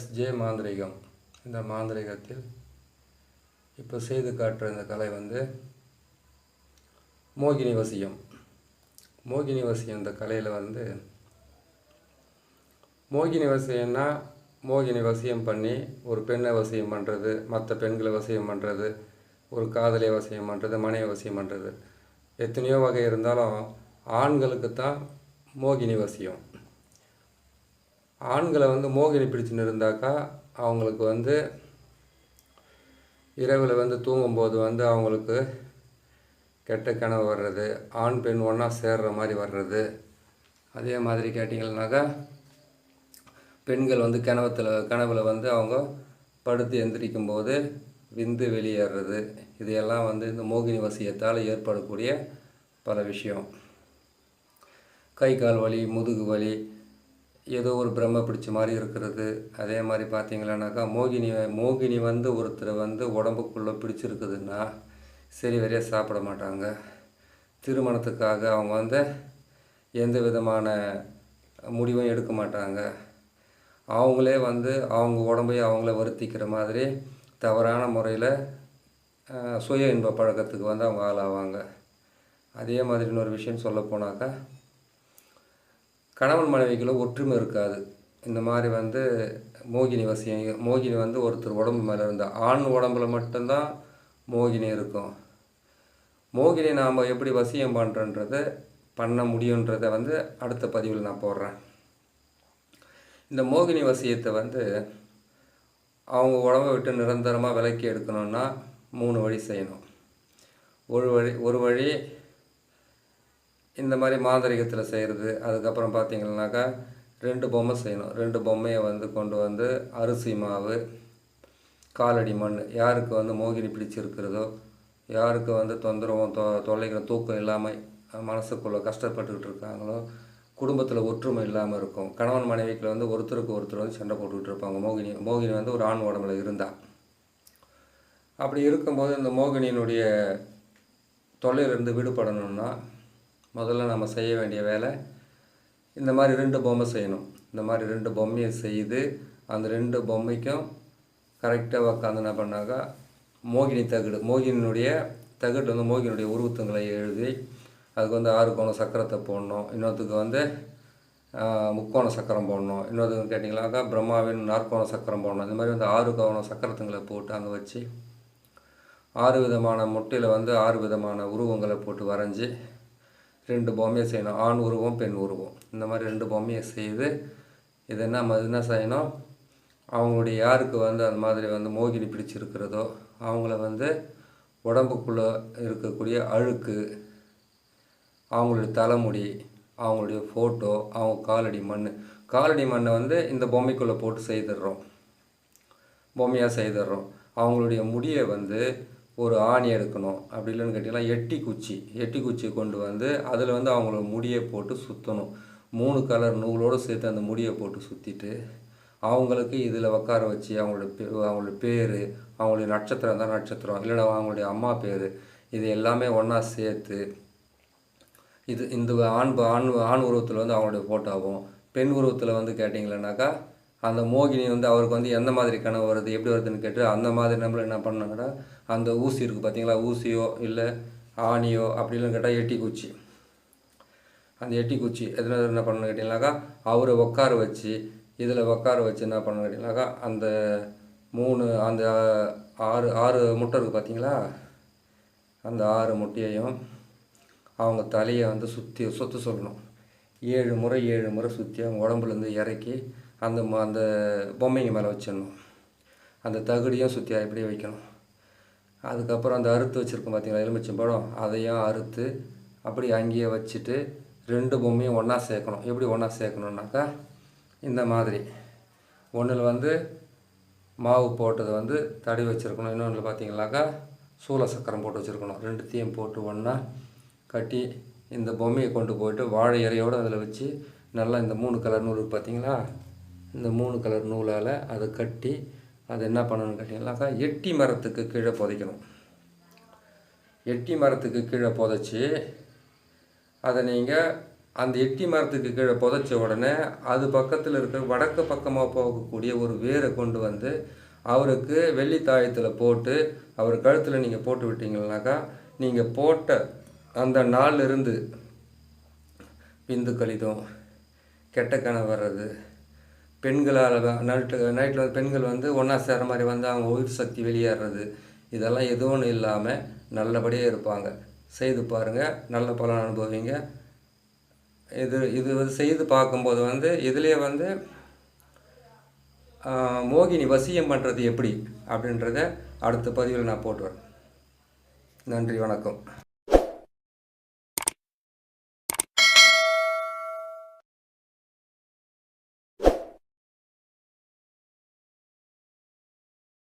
SJ மாந்திரிகம். இந்த மாந்திரிகத்தில் இப்போ செய்து காட்டுற இந்த கலை வந்து மோகினி வசியம். மோகினி வசியம் இந்த கலையில் வந்து மோகினி வசியம்னா மோகினி வசியம் பண்ணி ஒரு பெண்ணை வசியம் பண்ணுறது மற்ற பெண்களை வசியம் பண்ணுறது ஒரு காதலியை வசியம் பண்ணுறது மனைவி வசியம் பண்ணுறது எத்தனையோ வகை இருந்தாலும் ஆண்களுக்கு தான் மோகினி வசியம். ஆண்களை வந்து மோகினி பிடிச்சுன்னு இருந்தாக்கா அவங்களுக்கு வந்து இரவில் வந்து தூங்கும்போது வந்து அவங்களுக்கு கெட்ட கனவு வர்றது ஆண் பெண் ஒன்றா சேர்ற மாதிரி வர்றது. அதே மாதிரி கேட்டிங்கன்னாக்கா பெண்கள் வந்து கனவத்தில் கனவில் வந்து அவங்க படுத்து எந்திரிக்கும் போது விந்து வெளியேறது. இதையெல்லாம் வந்து இந்த மோகினி வசியத்தால் ஏற்படக்கூடிய பல விஷயம். கை கால் வலி முதுகு வலி ஏதோ ஒரு பிரம்ம பிடிச்ச மாதிரி இருக்கிறது. அதே மாதிரி பார்த்தீங்களானாக்கா மோகினி மோகினி வந்து ஒருத்தரை வந்து உடம்புக்குள்ளே பிடிச்சிருக்குதுன்னா சரி வரையாக சாப்பிட மாட்டாங்க. திருமணத்துக்காக அவங்க வந்து எந்த விதமான முடிவும் எடுக்க மாட்டாங்க. அவங்களே வந்து அவங்க உடம்பையும் அவங்கள வருத்திக்கிற மாதிரி தவறான முறையில் சுய இன்ப பழக்கத்துக்கு வந்து அவங்க ஆளாவாங்க. அதே மாதிரி இன்னொரு விஷயம் சொல்ல போனாக்கா கணவன் மனைவிக்குள்ள ஒற்றுமை இருக்காது. இந்த மாதிரி வந்து மோகினி வசியம் மோகினி வந்து ஒருத்தர் உடம்பு மேலே இருந்தால் ஆண் உடம்புல மட்டும்தான் மோகினி இருக்கும். மோகினி நாம் எப்படி வசியம் பண்ணுறன்றதை பண்ண முடியுன்றதை வந்து அடுத்த பதிவில் நான் போடுறேன். இந்த மோகினி வசியத்தை வந்து அவங்க உடம்பை விட்டு நிரந்தரமாக விலக்கி எடுக்கணும்னா மூணு வழி செய்யணும். ஒரு வழி ஒரு வழி இந்த மாதிரி மாந்திரிகத்தில் செய்கிறது அதுக்கப்புறம் பார்த்தீங்கன்னாக்கா ரெண்டு பொம்மை செய்யணும். ரெண்டு பொம்மையை வந்து கொண்டு வந்து அரிசி மாவு காலடி மண் யாருக்கு வந்து மோகினி பிடிச்சிருக்கிறதோ யாருக்கு வந்து தொந்தரவும் தொ தொல்லைகளும் தூக்கம் இல்லாமல் மனசுக்குள்ளே கஷ்டப்பட்டுக்கிட்டு இருக்காங்களோ குடும்பத்தில் ஒற்றுமை இல்லாமல் இருக்கும். கணவன் மனைவிக்கில் வந்து ஒருத்தருக்கு ஒருத்தர் வந்து சண்டை போட்டுக்கிட்டு இருப்பாங்க. மோகினி மோகினி வந்து ஒரு ஆண் உடம்புல இருந்தால் அப்படி இருக்கும்போது இந்த மோகினியினுடைய தொல்லையிலிருந்து விடுபடணும்னா முதல்ல நம்ம செய்ய வேண்டிய வேலை இந்த மாதிரி ரெண்டு பொம்மை செய்யணும். இந்த மாதிரி ரெண்டு பொம்மையை செய்து அந்த ரெண்டு பொம்மைக்கும் கரெக்டாக உக்காந்து என்ன பண்ணாக்கா மோகினி தகடு மோகினியினுடைய தகடு வந்து மோகினுடைய உருவத்துங்களை எழுதி அதுக்கு வந்து ஆறு கோண சக்கரத்தை போடணும். இன்னொருத்துக்கு வந்து முக்கோண சக்கரம் போடணும். இன்னொருத்துக்கு கேட்டிங்களாக்கா பிரம்மாவின் நாற்கோண சக்கரம் போடணும். இந்த மாதிரி வந்து ஆறு கோண சக்கரத்துங்களை போட்டு அங்கே வச்சு ஆறு விதமான முட்டையில் வந்து ஆறு விதமான உருவங்களை போட்டு வரைஞ்சி ரெண்டு பொம்மையை செய்யணும். ஆண் உருவம் பெண் உருவம். இந்த மாதிரி ரெண்டு பொம்மையை செய்து இது என்ன என்ன செய்யணும்? அவங்களுடைய யாருக்கு வந்து அந்த மாதிரி வந்து மோகினி பிடிச்சிருக்கிறதோ அவங்கள வந்து உடம்புக்குள்ளே இருக்கக்கூடிய அழுக்கு அவங்களுடைய தலைமுடி அவங்களுடைய ஃபோட்டோ அவங்க காலடி மண். காலடி மண்ணை வந்து இந்த பொம்மைக்குள்ளே போட்டு செய்துடுறோம். பொம்மையாக செய்துடுறோம். அவங்களுடைய முடியை வந்து ஒரு ஆணி எடுக்கணும் அப்படி இல்லைன்னு கேட்டிங்கன்னா எட்டி குச்சி எட்டி குச்சி கொண்டு வந்து அதில் வந்து அவங்களோட முடியை போட்டு சுற்றணும் மூணு கலர் நூலோடு சேர்த்து அந்த முடியை போட்டு சுற்றிட்டு அவங்களுக்கு இதில் உட்கார வச்சு அவங்களோட பே அவங்களோட பேர் அவங்களுடைய நட்சத்திரம் தான் நட்சத்திரம் இல்லைன்னா அவங்களுடைய அம்மா பேர் இது எல்லாமே ஒன்றா சேர்த்து இது இந்த ஆண் ஆண் ஆண் உருவத்தில் வந்து அவங்களுடைய ஃபோட்டோவும் பெண் உருவத்தில் வந்து கேட்டிங்களேனாக்கா அந்த மோகினி வந்து அவருக்கு வந்து எந்த மாதிரி கனவு வருது எப்படி வருதுன்னு கேட்டு அந்த மாதிரி நம்மள என்ன பண்ணாங்கன்னா அந்த ஊசி இருக்குது பார்த்தீங்களா ஊசியோ இல்லை ஆணியோ அப்படின்னு கேட்டால் எட்டி குச்சி. அந்த எட்டி குச்சி எதில் என்ன பண்ணணும் கேட்டிங்கனாக்கா அவரை உட்கார வச்சு இதில் உட்கார வச்சு என்ன பண்ணணும் கேட்டிங்கனாக்கா அந்த மூணு அந்த ஆறு ஆறு முட்டை இருக்குது பார்த்தீங்களா அந்த ஆறு முட்டையையும் அவங்க தலையை வந்து சுற்றி சுற்ற சொல்லணும். ஏழு முறை ஏழு முறை சுற்றி அவங்க உடம்புலேருந்து இறக்கி அந்த அந்த பொம்மைங்க மேலே வச்சிடணும். அந்த தகுடியும் சுற்றி அப்படியே வைக்கணும். அதுக்கப்புறம் அந்த அறுத்து வச்சுருக்கோம் பார்த்தீங்களா எலுமிச்சம்பழம் அதையும் அறுத்து அப்படி அங்கேயே வச்சுட்டு ரெண்டு பொம்மையும் ஒன்றா சேர்க்கணும். எப்படி ஒன்றா சேர்க்கணுன்னாக்கா இந்த மாதிரி. ஒன்றில் வந்து மாவு போட்டதை வந்து தடி வச்சுருக்கணும். இன்னொன்று பார்த்தீங்கன்னாக்கா சூள சக்கரம் போட்டு வச்சுருக்கணும். ரெண்டுத்தையும் போட்டு ஒன்றா கட்டி இந்த பொம்மையை கொண்டு போயிட்டு வாழை இறையோடு அதில் வச்சு நல்லா இந்த மூணு கலர் நூல் பார்த்தீங்களா இந்த மூணு கலர் நூலால் அதை கட்டி அதை என்ன பண்ணணும்னு கேட்டிங்கன்னாக்கா எட்டி மரத்துக்கு கீழே புதைக்கணும். எட்டி மரத்துக்கு கீழே புதைச்சி அதை நீங்கள் அந்த எட்டி மரத்துக்கு கீழே புதைச்ச உடனே அது பக்கத்தில் இருக்கிற வடக்கு பக்கமாக போகக்கூடிய ஒரு வேரை கொண்டு வந்து அவருக்கு வெள்ளி தாயத்தில் போட்டு அவர் கழுத்தில் நீங்கள் போட்டு விட்டீங்கன்னாக்கா நீங்கள் போட்ட அந்த நாள்ல இருந்து விந்து கழிதம் கெட்ட கனவு வர்றது பெண்களால் நைட்டு நைட்டில் வந்து பெண்கள் வந்து ஒன்றா சேர மாதிரி வந்து அவங்க உயிர் சக்தி வெளியேறது இதெல்லாம் எதுவும் இல்லாமல் நல்லபடியாக இருப்பாங்க. செய்து பாருங்கள் நல்ல பலன் அனுபவிங்க. இது இது வந்து செய்து பார்க்கும்போது வந்து இதுலேயே வந்து மோகினி வசியம் பண்ணுறது எப்படி அப்படின்றத அடுத்த பதிவில் நான் போட்டு வரேன். நன்றி வணக்கம்.